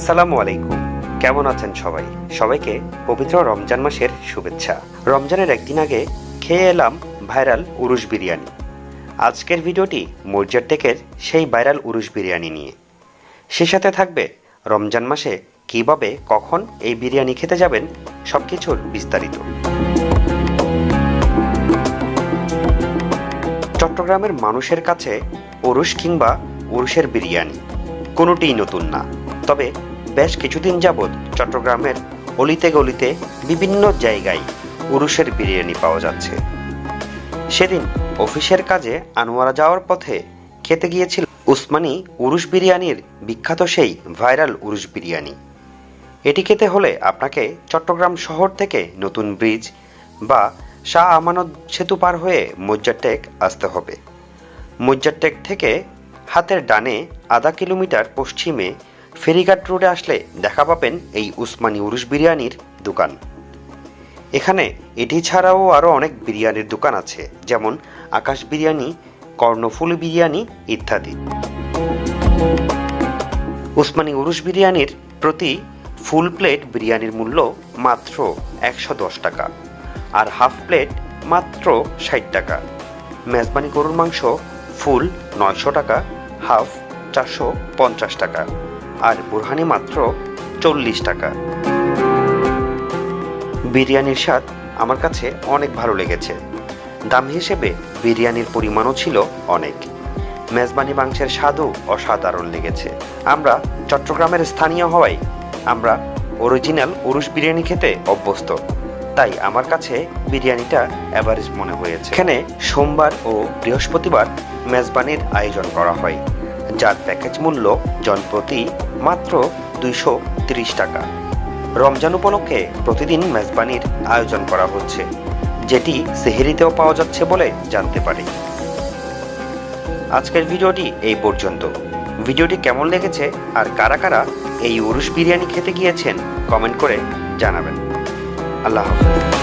আসসালামু আলাইকুম। কেমন আছেন সবাই? সবাইকে পবিত্র রমজান মাসের শুভেচ্ছা। রমজানের একদিন আগে খেয়ে এলাম ভাইরাল উরুশ বিরিয়ানি। আজকের ভিডিওটি মর্যার টেকের সেই ভাইরাল উরুশ বিরিয়ানি নিয়ে। সে সাথে থাকবে রমজান মাসে কীভাবে, কখন এই বিরিয়ানি খেতে যাবেন সব কিছুর বিস্তারিত। চট্টগ্রামের মানুষের কাছে উরুশ কিংবা উরুশের বিরিয়ানি কোনোটিই নতুন না। তবে বেশ কিছুদিন যাবৎ চট্টগ্রামের অলিতে গলিতে বিভিন্ন জায়গায় উরুশের বিরিয়ানি পাওয়া যাচ্ছে। সেদিন অফিসের কাজে আনোয়ারা যাওয়ার পথে খেতে গিয়েছিল উসমানী উরুশ বিরিয়ানির বিখ্যাত সেই ভাইরাল উরুশ বিরিয়ানি। এটি খেতে হলে আপনাকে চট্টগ্রাম শহর থেকে নতুন ব্রিজ বা শাহ আমানত সেতু পার হয়ে মজ্জারটেক আসতে হবে। মজ্জারটেক থেকে হাতের ডানে আধা কিলোমিটার পশ্চিমে ফেরিঘাট রোডে আসলে দেখা পাবেন এই উসমানী উরুশ বিরিয়ানির দোকান। এখানে এটি ছাড়াও আরও অনেক বিরিয়ানির দোকান আছে, যেমন আকাশ বিরিয়ানি, কর্ণফুল বিরিয়ানি ইত্যাদি। উসমানী উরুশ বিরিয়ানির প্রতি ফুল প্লেট বিরিয়ানির মূল্য মাত্র একশো দশ টাকা আর হাফ প্লেট মাত্র ষাট টাকা। মেজবানি গরুর মাংস ফুল নয়শো টাকা, হাফ চারশো পঞ্চাশ টাকা। আর বুরহানি মাত্র চল্লিশ টাকা। বিরিয়ানির স্বাদ আমার কাছে অনেক ভালো লেগেছে। দাম হিসেবে বিরিয়ানির পরিমাণও ছিল অনেক। মেজবানি মাংসের স্বাদও অসাধারণ লেগেছে। আমরা চট্টগ্রামের স্থানীয় হওয়ায় আমরা অরিজিনাল উরুশ বিরিয়ানি খেতে অভ্যস্ত। তাই আমার কাছে বিরিয়ানিটা অ্যাভারেজ মনে হয়েছে। এখানে সোমবার ও বৃহস্পতিবার মেজবানির আয়োজন করা হয়। যার প্যাকেজ মূল্য জনপ্রতি মাত্র দুইশো টাকা। রমজান উপলক্ষে প্রতিদিন মেজবানির আয়োজন করা হচ্ছে, যেটি সেহেরিতেও পাওয়া যাচ্ছে বলে জানতে পারি। আজকের ভিডিওটি এই পর্যন্ত। ভিডিওটি কেমন লেগেছে আর কারা কারা এই উরুশ বিরিয়ানি খেতে গিয়েছেন কমেন্ট করে জানাবেন। আল্লাহ হাফেজ।